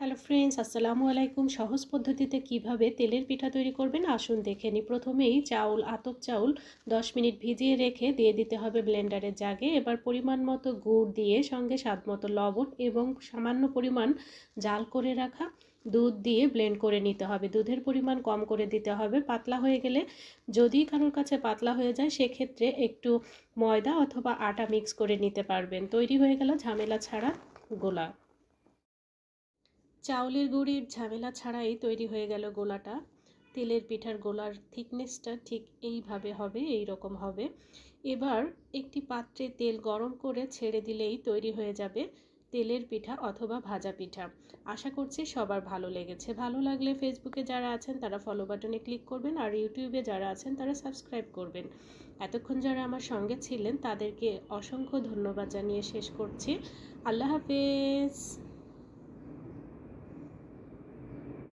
Hello friends, আসসালামু আলাইকুম। সহজ পদ্ধতিতে কীভাবে তেলের পিঠা তৈরি করবেন? আসুন দেখে নিই। প্রথমেই চাউল, আতপ চাউল 10 মিনিট ভিজিয়ে রেখে দিয়ে দিতে হবে ব্লেন্ডারের জাগে। এবার পরিমাণ মতো গুড় দিয়ে সঙ্গে স্বাদ মতো লবণ এবং সামান্য পরিমাণ জাল করে রাখা দুধ দিয়ে ব্লেন্ড করে নিতে হবে। দুধের পরিমাণ কম করে দিতে হবে। পাতলা হয়ে গেলে যদি কারোর কাছে পাতলা হয়ে যায়, সেক্ষেত্রে একটু ময়দা অথবা আটা মিক্স করে নিতে পারবেন। তৈরি হয়ে গেল ঝামেলা ছাড়া গোলা। চাউলের গুঁড়ির ঝামেলা ছাড়াই তৈরি হয়ে গেল গোলাটা। তেলের পিঠার গোলার থিকনেসটা ঠিক এইভাবে হবে এই রকম হবে। এবার একটি পাত্রে তেল গরম করে ছেড়ে দিলেই তৈরি হয়ে যাবে তেলের পিঠা অথবা ভাজা পিঠা। আশা করছি সবার ভালো লেগেছে। ভালো লাগলে ফেসবুকে যারা আছেন তারা ফলো বাটনে ক্লিক করবেন আর ইউটিউবে যারা আছেন তারা সাবস্ক্রাইব করবেন। এতক্ষণ যারা আমার সঙ্গে ছিলেন তাদেরকে অসংখ্য ধন্যবাদ জানিয়ে শেষ করছি। আল্লাহ হাফেজ।